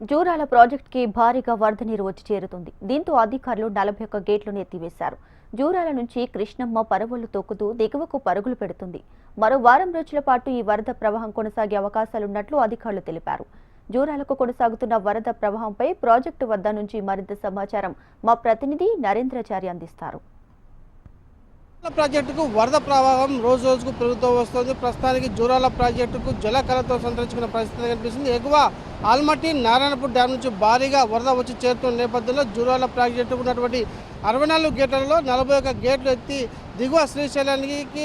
జూరాల ప్రాజెక్టుకి భారీగా వరద నీరు వచ్చి చేరుతుంది. దీంతో అధికారులు నలభై ఒక్క గేట్లను ఎత్తివేశారు. జూరాల నుంచి కృష్ణమ్మ పరవళ్ళు తొక్కుతూ దిగువకు పరుగులు పెడుతుంది. మరో వారం రోజుల పాటు ఈ వరద ప్రవాహం కొనసాగే అవకాశాలున్నట్లు అధికారులు తెలిపారు. జూరాలకు కొనసాగుతున్న వరద ప్రవాహంపై ప్రాజెక్టు వద్ద నుంచి మరింత సమాచారం మా ప్రతినిధి నరేంద్రచారి అందిస్తారు. ప్రాజెక్టుకు వరద ప్రభావం రోజు రోజుకు పెరుగుతూ వస్తుంది. ప్రస్తుతానికి జూరాల ప్రాజెక్టుకు జలకళతో సంతరించుకున్న పరిస్థితి కనిపిస్తుంది. ఎగువ ఆల్మట్టి నారాయణపూర్ డ్యాం నుంచి భారీగా వరద వచ్చి చేరుతున్న నేపథ్యంలో జూరాల ప్రాజెక్టుకు ఉన్నటువంటి అరవై నాలుగు గేట్లలో నలభై ఒక్క గేట్లు ఎత్తి దిగువ శ్రీశైలానికి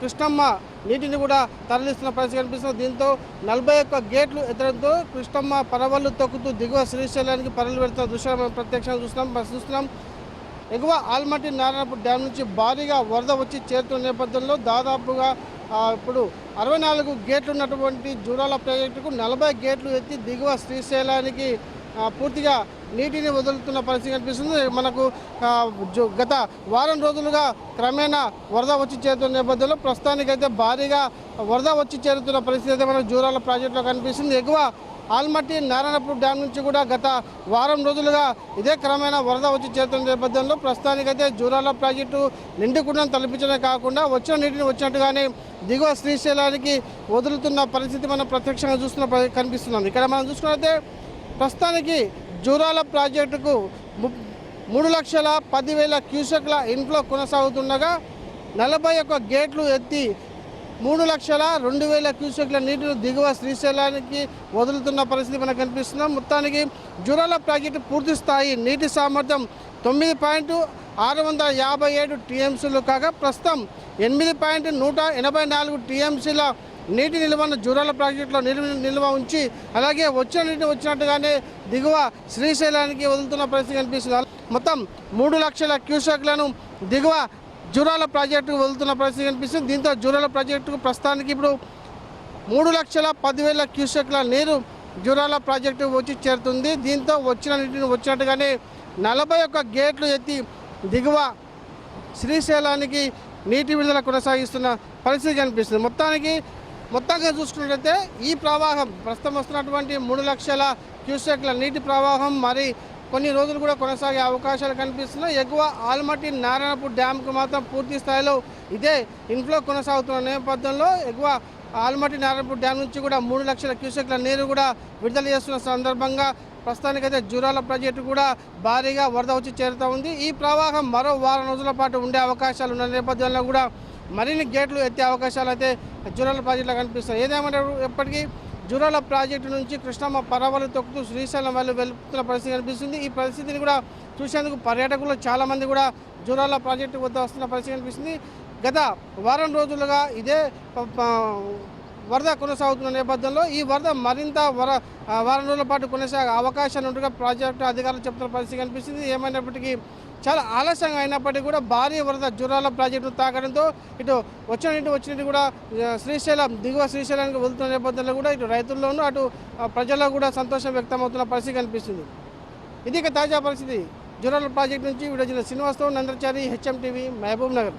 కృష్ణమ్మ నీటిని కూడా తరలిస్తున్న పరిస్థితి కనిపిస్తుంది. దీంతో నలభై ఒక్క గేట్లు ఎత్తడంతో కృష్ణమ్మ పరవళ్ళు తొక్కుతూ దిగువ శ్రీశైలానికి పరలు పెడుతున్న దృశ్యాలు మనం ప్రత్యక్షంగా చూస్తున్నాం. చూస్తున్నాం. ఎగువ ఆల్మట్టి నారాయణపూర్ డ్యాం నుంచి భారీగా వరద వచ్చి చేరుతున్న నేపథ్యంలో దాదాపుగా ఇప్పుడు అరవై నాలుగు గేట్లు ఉన్నటువంటి జూరాల ప్రాజెక్టుకు నలభై గేట్లు ఎత్తి దిగువ శ్రీశైలానికి పూర్తిగా నీటిని వదులుతున్న పరిస్థితి కనిపిస్తుంది. మనకు గత వారం రోజులుగా క్రమేణా వరద వచ్చి చేరుతున్న నేపథ్యంలో ప్రస్తుతానికైతే భారీగా వరద వచ్చి చేరుతున్న పరిస్థితి అయితే మనకు జూరాల ప్రాజెక్టులో కనిపిస్తుంది. ఎగువ ఆల్మట్టి నారాయణపూర్ డ్యాం నుంచి కూడా గత వారం రోజులుగా ఇదే క్రమేణ వరద వచ్చి చేరుతున్న నేపథ్యంలో ప్రస్తుతానికైతే జూరాల ప్రాజెక్టు నిండుకుండను తలపించడమే కాకుండా వచ్చిన నీటిని వచ్చినట్టుగానే దిగువ శ్రీశైలానికి వదులుతున్న పరిస్థితి మనం ప్రత్యక్షంగా చూస్తున్న కనిపిస్తున్నాం ఇక్కడ మనం చూసుకున్నట్లయితే ప్రస్తుతానికి జూరాల ప్రాజెక్టుకు ము- మూడు లక్షల పదివేల క్యూసెక్ల ఇన్ఫ్లో కొనసాగుతుండగా నలభై ఒక్క గేట్లు ఎత్తి మూడు లక్షల రెండు వేల క్యూసెక్ల నీటిని దిగువ శ్రీశైలానికి వదులుతున్న పరిస్థితి మనకు కనిపిస్తుంది. మొత్తానికి జూరాల ప్రాజెక్టు పూర్తి స్థాయి నీటి సామర్థ్యం తొమ్మిది పాయింట్ ఆరు వందల యాభై ఏడు టీఎంసీలు కాగా ప్రస్తుతం ఎనిమిది పాయింట్ నూట ఎనభై నాలుగు టీఎంసీల నీటి నిల్వను జూరాల ప్రాజెక్టులో నిల్వ నిల్వ ఉంచి అలాగే వచ్చిన నీటి వచ్చినట్టుగానే దిగువ శ్రీశైలానికి వదులుతున్న పరిస్థితి కనిపిస్తుంది. మొత్తం మూడు లక్షల క్యూసెక్లను దిగువ జూరాల ప్రాజెక్టుకు వెళ్తున్న పరిస్థితి కనిపిస్తుంది. దీంతో జూరాల ప్రాజెక్టుకు ప్రస్తుతానికి ఇప్పుడు మూడు లక్షల పదివేల క్యూసెక్ల నీరు జూరాల ప్రాజెక్టు వచ్చి చేరుతుంది. దీంతో వచ్చిన నీటిని వచ్చినట్టుగానే నలభై ఒక్క గేట్లు ఎత్తి దిగువ శ్రీశైలానికి నీటి విడుదల కొనసాగిస్తున్న పరిస్థితి కనిపిస్తుంది. మొత్తానికి మొత్తంగా చూసుకున్నట్లయితే ఈ ప్రవాహం ప్రస్తుతం వస్తున్నటువంటి మూడు లక్షల క్యూసెక్ల నీటి ప్రవాహం మరి కొన్ని రోజులు కూడా కొనసాగే అవకాశాలు కనిపిస్తున్నాయి. ఎగువ ఆల్మట్టి నారాయణపూర్ డ్యామ్కు మాత్రం పూర్తి స్థాయిలో ఇదే ఇన్ఫ్లో కొనసాగుతున్న నేపథ్యంలో ఎగువ ఆల్మట్టి నారాయణపూర్ డ్యామ్ నుంచి కూడా మూడు లక్షల క్యూసెక్ల నీరు కూడా విడుదల చేస్తున్న సందర్భంగా ప్రస్తుతానికైతే జూరాల ప్రాజెక్టు కూడా భారీగా వరద వచ్చి చేరుతూ ఉంది. ఈ ప్రవాహం మరో వారం రోజుల పాటు ఉండే అవకాశాలు ఉన్న నేపథ్యంలో కూడా మరిన్ని గేట్లు ఎత్తే అవకాశాలు అయితే జూరాల ప్రాజెక్టులో కనిపిస్తాయి ఏదేమంటారు ఎప్పటికీ జూరాల ప్రాజెక్టు నుంచి కృష్ణమ్మ పరవలు తొక్కుతూ శ్రీశైలం వాళ్ళు వెళుతున్న పరిస్థితి కనిపిస్తుంది. ఈ పరిస్థితిని కూడా చూసేందుకు పర్యాటకులు చాలామంది కూడా జూరాల ప్రాజెక్టు వద్ద వస్తున్న పరిస్థితి కనిపిస్తుంది. గత వారం రోజులుగా ఇదే వరద కొనసాగుతున్న నేపథ్యంలో ఈ వరద మరింత వర వారం రోజుల పాటు కొనసాగే అవకాశాలు ఉండగా ప్రాజెక్టు అధికారులు చెప్తున్న పరిస్థితి కనిపిస్తుంది. ఏమైనప్పటికీ చాలా ఆలస్యంగా అయినప్పటికీ కూడా భారీ వరద జ్వరాల ప్రాజెక్టు తాకడంతో ఇటు వచ్చిన నీటి వచ్చినట్టు కూడా శ్రీశైలం దిగువ శ్రీశైలానికి వెళ్తున్న నేపథ్యంలో కూడా ఇటు రైతుల్లోనూ అటు ప్రజల్లో కూడా సంతోషం వ్యక్తమవుతున్న పరిస్థితి కనిపిస్తుంది. ఇది ఇక తాజా పరిస్థితి. జురాల ప్రాజెక్టు నుంచి video Srinivasa Rao Nandachari HM TV Mahabub Nagar